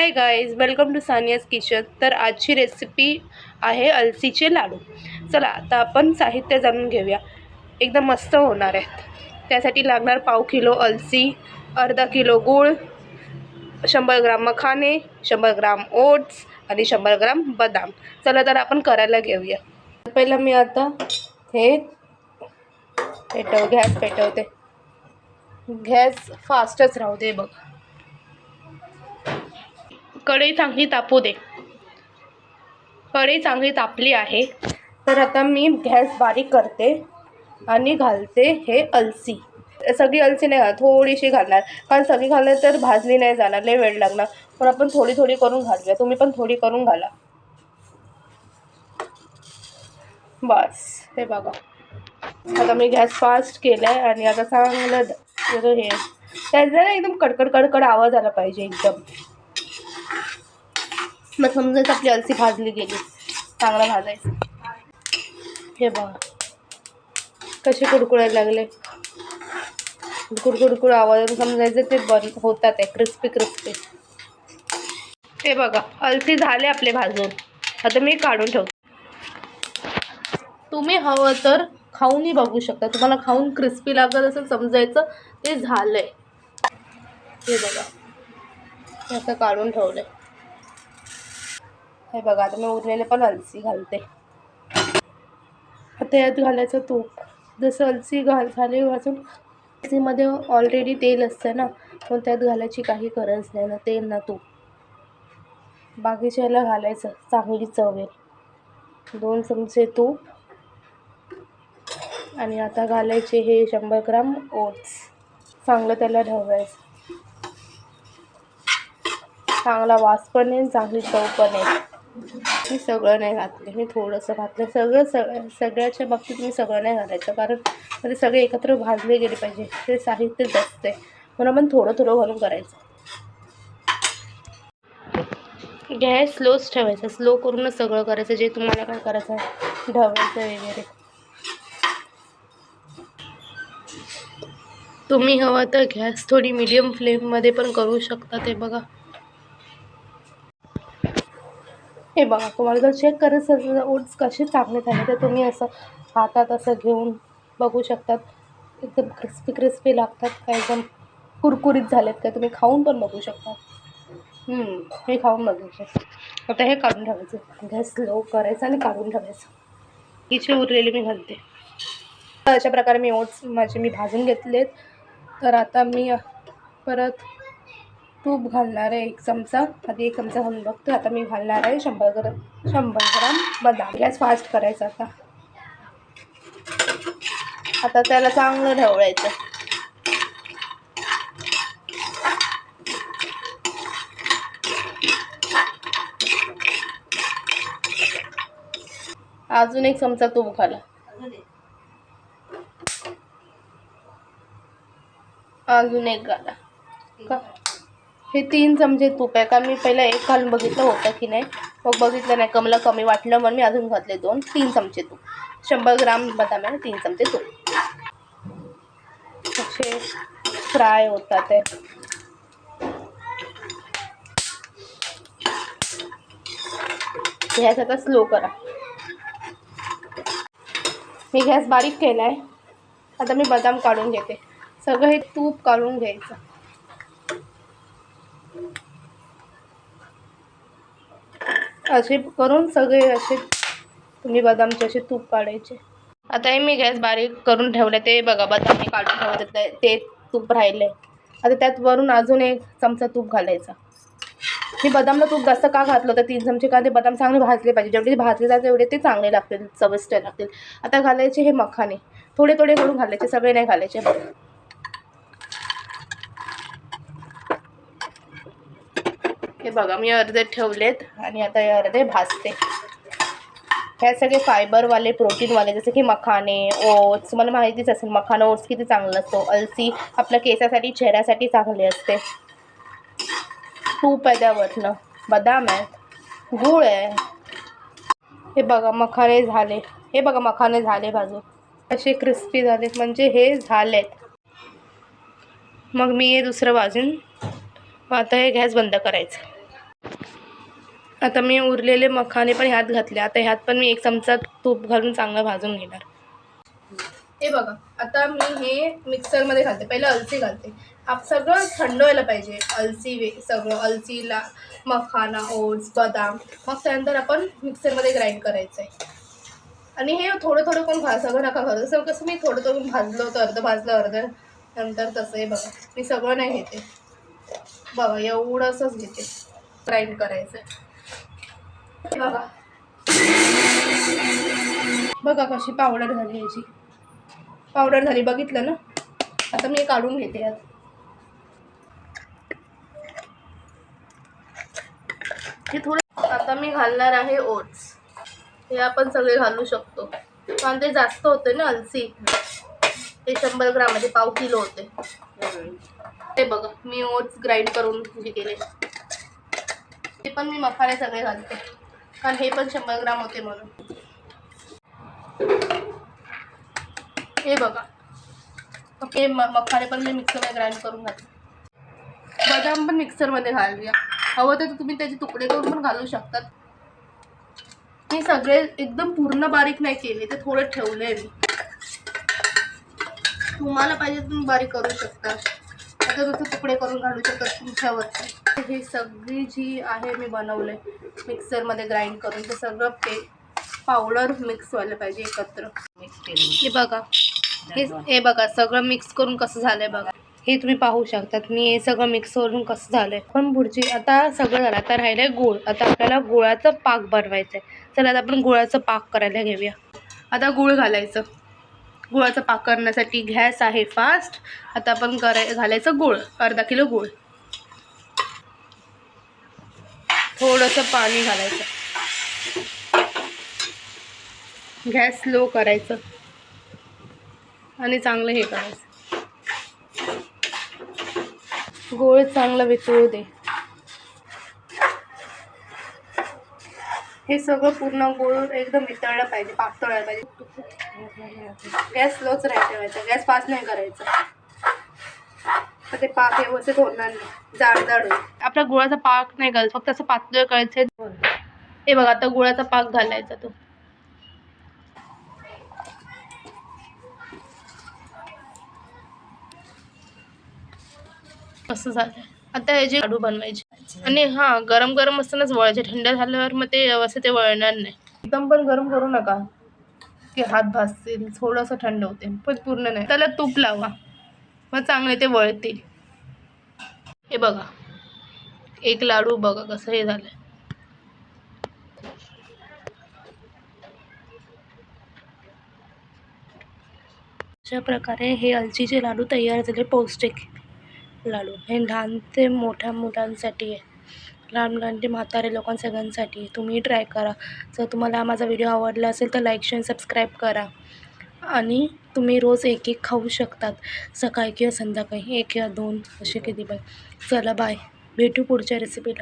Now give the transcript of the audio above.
Hi guys welcome to Saniya's kitchen तर आजची recipe आहे अलसीचे लाडू. चला आता आपण साहित्य जाणून घेऊया. एकदम मस्त होणार आहेत. त्यासाठी लागणार पाव किलो अलसी अर्धा किलो गूळ शंभर ग्राम मखाने शंभर ग्राम ओट्स आणि शंभर ग्राम बदाम. चला तर आपण करायला घेऊया. पहिलं मी आता हे पेटव गॅस पेटवते. गॅस फास्टच राहू दे बघ. कढई चांगली तापू दे कढई चांगली तापली आहे तर आता मी गॅस बारीक करते आणि घालते हे अलसी सगळी अलसी नाही घाल थोडीशी घालणार कारण सगळी घालणार तर भाजली नाही जाणार लय वेळ लागणार पण आपण थोडी थोडी करून घालूया तुम्ही पण थोडी करून घाला बस हे बघा आता मी गॅस फास्ट केला आहे आणि आता चांगलं द- हे त्याचा ना एकदम कडकड कडकड आवाज आला पाहिजे एकदम मग समजायचं आपली अलसी भाजली गेली. चांगलं भाजायचं हे बघा. कसे कुडकुडायला लागले. कुडकुडकुड आवाज समजायचं ते बन होतात आहे क्रिस्पी क्रिस्पी. हे बघा अलसी झाले आपले भाजून. आता मी काढून ठेवते. तुम्ही हवं तर खाऊनही बघू शकता. तुम्हाला खाऊन क्रिस्पी लागत असेल समजायचं ते झालंय. हे बघा. असं काढून ठेवलंय. हे बघा आता मी उरलेले पण अलसी घालते. आता यात घालायचं तूप. जसं अलसी घाल झाली वाजून अलसीमध्ये ऑलरेडी तेल असतं ना पण त्यात घालायची काही गरज नाही ना तेल ना तूप. बाकीच्याला घालायचं चांगली चव दोन चमचे तूप. आणि आता घालायचे हे शंभर ग्राम ओट्स. चांगलं त्याला ढवळायचं. चांगला वास पण येईल चांगली चव पण येईल. मी सगळं नाही घातलं मी थोडंसं घातलं. सगळं सगळं सगळ्याच्या बाबतीत मी सगळं नाही घालायचं कारण ते सगळे एकत्र भाजले गेले पाहिजे. ते साहित्य जास्त आहे. म्हणून आपण थोडं थोडं घालून करायचं. गॅस स्लोच ठेवायचा. स्लो करूनच सगळं करायचं. जे तुम्हाला काय करायचं आहे ढवायचं वगैरे. तुम्ही हवा तर गॅस थोडी मीडियम फ्लेममध्ये पण करू शकता ते बघा. हे बघा तुम्हाला जर चेक करत असेल तर ओट्स कसे चांगले झाले तर तुम्ही असं हातात असं घेऊन बघू शकतात. एकदम क्रिस्पी क्रिस्पी लागतात. का एकदम कुरकुरीत झालेत का तुम्ही खाऊन पण बघू शकता. हे खाऊन बघायचे आता हे काढून ठेवायचं. गॅस स्लो करायचं आणि काढून ठेवायचं. हिचे उरलेले मी घालते. तर अशा प्रकारे मी ओट्स माझे मी भाजून घेतलेत. तर आता मी परत तूप घालणार आहे एक चमचा. आधी एक चमचा घालून बघतो आता मी घालणार आहे शंभर ग्राम शंभर ग्राम बदाम. गॅस फास्ट करायचा आता. आता त्याला चांगलं ढवळायचं. अजून एक चमचा तूप घाला. अजून एक घाला. का? हे तीन चमचे तूप आहे. का मी पहिलं एक घालून बघितलं होतं की नाही. मग बघितलं नाही. कमला मला कमी वाटलं म्हणून मी अजून घातले दोन तीन चमचे तूप. शंभर ग्राम बदाम आहे तीन चमचे तूप. असे फ्राय होतात ते. गॅस आता स्लो करा. मी गॅस बारीक केला आहे आता मी बदाम काढून घेते. सगळं हे तूप काढून घ्यायचं. असे करून सगळे असे तुम्ही बदामचे असे तूप काढायचे. आता हे मी गॅस बारीक करून ठेवले ते बघा बदाम मी काढून ठेवले ते ते तूप राहिले. आता त्यात वरून अजून एक चमचा तूप घालायचा. मी बदामला तूप जास्त का घातलं तर तीन चमचे का ते बदाम चांगले भाजले पाहिजे. जेवढे भाजले जाते तेवढे ते चांगले लागतील चविष्ट लागतील. आता घालायचे हे मखाने. थोडे थोडे करून घालायचे सगळे नाही घालायचे. हे बघा मी अर्धे ठेवलेत आणि आता हे अर्धे भाजते. ह्या सगळे फायबरवाले प्रोटीनवाले जसे की मखाने ओट्स मला माहितीच असेल मखाना ओट्स किती चांगलं असतो. अलसी आपल्या केसासाठी चेहऱ्यासाठी चांगले असते. तूप आहे त्यावरनं. बदाम आहे. गूळ आहे. हे बघा मखाने झाले. हे बघा मखाने झाले भाजून असे क्रिस्पी झालेत. म्हणजे हे झालेत. मग मी हे दुसरं भाजून मग आता हे गॅस बंद करायचं. आता मी उरलेले मखाने पण ह्यात घातले. आता ह्यात पण मी एक चमचा तूप घालून चांगलं भाजून घेणार. हे बघा आता मी हे मिक्सरमध्ये घालते. पहिलं अलसी घालते. आप सगळं थंड व्हायला पाहिजे. अलसी वे सगळं अलसीला मखाना ओट्स बदाम. मग त्यानंतर आपण मिक्सरमध्ये ग्राइंड करायचं आहे आणि हे थोडं थोडं कोण भा सगळं नका घालू. जसं कसं मी थोडं थोडं भाजलं होतं अर्धं भाजलं अर्धं नंतर तसं आहे बघा. मी सगळं नाही घेते. बघा एवढंसंच घेते. ग्राइंड करायचं आहे बघा. बघा कशी पावडर झाली याची. पावडर झाली बघितलं ना? आता मी काढून घेते यात. हे थोडं आता मी घालणार आहे ओट्स. हे आपण सगळे घालू शकतो. कारण ते जास्त होते ना अलसी. ते शंभर ग्राम म्हणजे पाव किलो होते. ते बघा मी ओट्स ग्राइंड करून हे केले. ते पण मी मसाले सगळे घालते. कारण हे पण शंभर ग्राम होते म्हणून. हे बघा. हे म मखाने पण मी मिक्सरमध्ये ग्राइंड करून घातले. बदाम पण मिक्सरमध्ये घालूया. हवं तर तुम्ही त्याचे तुकडे करून पण घालू शकतात. मी सगळे एकदम पूर्ण बारीक नाही केले ते थोडे ठेवले मी. तुम्हाला पाहिजे तुम्ही बारीक करू शकता. आता तुमचे तुकडे करून घालू शकता तुमच्यावरती. ही सगळी जी आहे मी बनवले मिक्सरमध्ये ग्राइंड करून ते सगळं पे पावडर मिक्स व्हायला पाहिजे एकत्र. हे बघा. हे हे बघा सगळं मिक्स करून कसं झालंय बघा. हे तुम्ही पाहू शकतात मी हे सगळं मिक्स करून कसं झालंय. पण पुढची आता सगळं झालं आता राहिलंय गुळ. आता आपल्याला गुळाचं पाक बनवायचं आहे चला आता आपण गुळाचं पाक करायला घेऊया. आता गुळ घालायचं. गुळाचा पाक करण्यासाठी गॅस आहे फास्ट आता आपण कराय घालायचं गुळ अर्धा किलो गुळ. थोडंसं पाणी घालायचं. गॅस स्लो करायचं. आणि चांगलं हे करायचं. गोळ चांगलं वितळू दे. हे सगळं पूर्ण गोळ एकदम वितळलं पाहिजे पातळ पाहिजे. गॅस स्लोच नाही ठेवायचा गॅस फास्ट नाही करायचा. तर ते पाक व्यवस्थित होणार नाही जाड जाड आपला गुळाचा पाक नाही घाल फक्त असं पातळ करायचं हे बघा आता गुळाचा पाक घालायचा तो. असं झालं आता याचे लाडू बनवायचे. आणि हा गरम गरम असतानाच वळायचे. थंड झाल्यावर मग ते व्यवस्थित ते वळणार नाही. एकदम पण गरम करू नका. की हात भाजतील थोडंसं थंड होते पण पूर्ण नाही. त्याला तूप लावा. मग चांगले ते वळतील. हे बघा. एक लाडू बघा कसं हे झालं अशा प्रकारे हे अलचीचे लाडू तयार झाले पौष्टिक लाडू. हे लहान ते मोठ्या मुलांसाठी आहे. लहान मुलांचे म्हातारे लोकां सगळ्यांसाठी. तुम्ही ट्राय करा. जर तुम्हाला माझा व्हिडिओ आवडला असेल तर लाईक शेअर सबस्क्राईब करा. आणि तुम्ही रोज एक एक खाऊ शकतात. सकाळी किंवा संध्याकाळी. एक किंवा दोन असे किती पण. चला बाय भेटू पुढच्या रेसिपीला